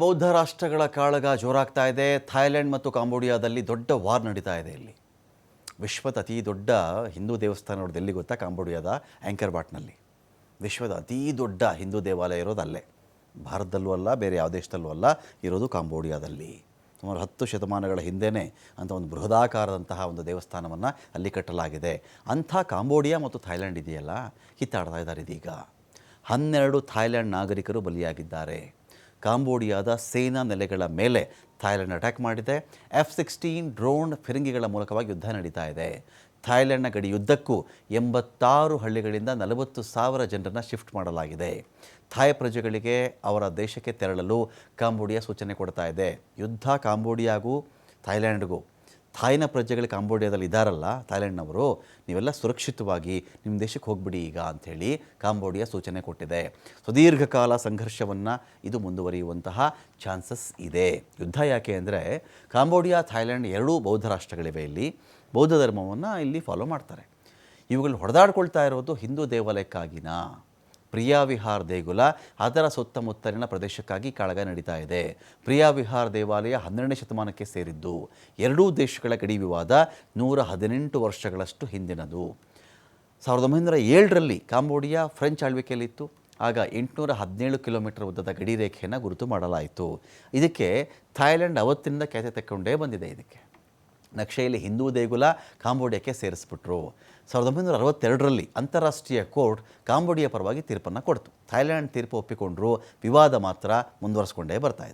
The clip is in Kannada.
ಬೌದ್ಧ ರಾಷ್ಟ್ರಗಳ ಕಾಳಗ ಜೋರಾಗ್ತಾ ಇದೆ. ಥಾಯ್ಲೆಂಡ್ ಮತ್ತು ಕಾಂಬೋಡಿಯಾದಲ್ಲಿ ದೊಡ್ಡ ವಾರ್ ನಡೀತಾ ಇದೆ ಇಲ್ಲಿ. ವಿಶ್ವದ ಅತಿ ದೊಡ್ಡ ಹಿಂದೂ ದೇವಸ್ಥಾನ ಎಲ್ಲಿ ಗೊತ್ತಾ? ಕಾಂಬೋಡಿಯಾದ ಆ್ಯಂಕರ್ ಬಾಟ್ನಲ್ಲಿ ವಿಶ್ವದ ಅತಿ ದೊಡ್ಡ ಹಿಂದೂ ದೇವಾಲಯ ಇರೋದು ಅಲ್ಲೇ. ಭಾರತದಲ್ಲೂ ಅಲ್ಲ, ಬೇರೆ ಯಾವ ದೇಶದಲ್ಲೂ ಅಲ್ಲ, ಇರೋದು ಕಾಂಬೋಡಿಯಾದಲ್ಲಿ. ಸುಮಾರು ಹತ್ತು ಶತಮಾನಗಳ ಹಿಂದೆಯೇ ಅಂತ ಒಂದು ಬೃಹದಾಕಾರದಂತಹ ಒಂದು ದೇವಸ್ಥಾನವನ್ನು ಅಲ್ಲಿ ಕಟ್ಟಲಾಗಿದೆ. ಅಂಥ ಕಾಂಬೋಡಿಯಾ ಮತ್ತು ಥಾಯ್ಲೆಂಡ್ ಇದೆಯಲ್ಲ? ಕಿತ್ತಾಡ್ತಾ ಇದ್ದಾರೆ ಇದೀಗ. ಹನ್ನೆರಡು ಥಾಯ್ಲೆಂಡ್ ನಾಗರಿಕರು ಬಲಿಯಾಗಿದ್ದಾರೆ. ಕಾಂಬೋಡಿಯಾದ ಸೇನಾ ನೆಲೆಗಳ ಮೇಲೆ ಥಾಯ್ಲೆಂಡ್ ಅಟ್ಯಾಕ್ ಮಾಡಿದೆ. ಎಫ್ ಸಿಕ್ಸ್ಟೀನ್ ಡ್ರೋನ್ ಫಿರಂಗಿಗಳ ಮೂಲಕವಾಗಿ ಯುದ್ಧ ನಡೀತಾ ಇದೆ. ಥಾಯ್ಲೆಂಡ್ನ ಗಡಿಯುದ್ದಕ್ಕೂ ಎಂಬತ್ತಾರು ಹಳ್ಳಿಗಳಿಂದ ನಲವತ್ತು ಸಾವಿರ ಜನರನ್ನು ಶಿಫ್ಟ್ ಮಾಡಲಾಗಿದೆ. ಥಾಯ್ ಪ್ರಜೆಗಳಿಗೆ ಅವರ ದೇಶಕ್ಕೆ ತೆರಳಲು ಕಾಂಬೋಡಿಯಾ ಸೂಚನೆ ಕೊಡ್ತಾ ಇದೆ. ಯುದ್ಧ ಕಾಂಬೋಡಿಯಾಗೂ ಥಾಯ್ಲ್ಯಾಂಡ್ಗೂ ಥಾಯ್ನ ಪ್ರಜೆಗಳು ಕಾಂಬೋಡಿಯಾದಲ್ಲಿ ಇದ್ದಾರಲ್ಲ ಥಾಯ್ಲೆಂಡ್ನವರು, ನೀವೆಲ್ಲ ಸುರಕ್ಷಿತವಾಗಿ ನಿಮ್ಮ ದೇಶಕ್ಕೆ ಹೋಗ್ಬಿಡಿ ಈಗ ಅಂಥೇಳಿ ಕಾಂಬೋಡಿಯಾ ಸೂಚನೆ ಕೊಟ್ಟಿದೆ. ಸುದೀರ್ಘಕಾಲ ಸಂಘರ್ಷವನ್ನು ಇದು ಮುಂದುವರಿಯುವಂತಹ ಚಾನ್ಸಸ್ ಇದೆ. ಯುದ್ಧ ಯಾಕೆ ಅಂದರೆ ಕಾಂಬೋಡಿಯಾ, ಥಾಯ್ಲೆಂಡ್ ಎರಡೂ ಬೌದ್ಧ ರಾಷ್ಟ್ರಗಳಿವೆ ಇಲ್ಲಿ. ಬೌದ್ಧ ಧರ್ಮವನ್ನು ಇಲ್ಲಿ ಫಾಲೋ ಮಾಡ್ತಾರೆ. ಇವುಗಳು ಹೊಡೆದಾಡ್ಕೊಳ್ತಾ ಇರೋದು ಹಿಂದೂ ದೇವಾಲಯಕ್ಕಾಗಿನಾ? ಪ್ರಿಯಾ ವಿಹಾರ್ ದೇಗುಲ ಅದರ ಸುತ್ತಮುತ್ತಲಿನ ಪ್ರದೇಶಕ್ಕಾಗಿ ಕಾಳಗ ನಡೀತಾ ಇದೆ. ಪ್ರಿಯಾ ವಿಹಾರ್ ದೇವಾಲಯ ಹನ್ನೆರಡನೇ ಶತಮಾನಕ್ಕೆ ಸೇರಿದ್ದು, ಎರಡೂ ದೇಶಗಳ ಗಡಿ ವಿವಾದ ನೂರ ಹದಿನೆಂಟು ವರ್ಷಗಳಷ್ಟು ಹಿಂದಿನದು. ಸಾವಿರದ ಒಂಬೈನೂರ ಏಳರಲ್ಲಿ ಕಾಂಬೋಡಿಯಾ ಫ್ರೆಂಚ್ ಆಳ್ವಿಕೆಯಲ್ಲಿತ್ತು. ಆಗ ಎಂಟುನೂರ ಹದಿನೇಳು ಕಿಲೋಮೀಟರ್ ಉದ್ದದ ಗಡಿ ರೇಖೆಯನ್ನು ಗುರುತು ಮಾಡಲಾಯಿತು. ಇದಕ್ಕೆ ಥಾಯ್ಲೆಂಡ್ ಅವತ್ತಿನಿಂದ ಖ್ಯಾತಿ ತಕ್ಕೊಂಡೇ ಬಂದಿದೆ ಇದಕ್ಕೆ. ನಕ್ಷೆಯಲ್ಲಿ ಹಿಂದೂ ದೇಗುಲ ಕಾಂಬೋಡಿಯಾಕ್ಕೆ ಸೇರಿಸ್ಬಿಟ್ರು. ಸಾವಿರದ ಒಂಬೈನೂರ ಅರವತ್ತೆರಡರಲ್ಲಿ ಅಂತಾರಾಷ್ಟ್ರೀಯ ಕೋರ್ಟ್ ಕಾಂಬೋಡಿಯಾ ಪರವಾಗಿ ತೀರ್ಪನ್ನು ಕೊಡ್ತು. ಥೈಲ್ಯಾಂಡ್ ತೀರ್ಪು ಒಪ್ಪಿಕೊಂಡ್ರು. ವಿವಾದ ಮಾತ್ರ ಮುಂದುವರಿಸ್ಕೊಂಡೇ ಬರ್ತಾ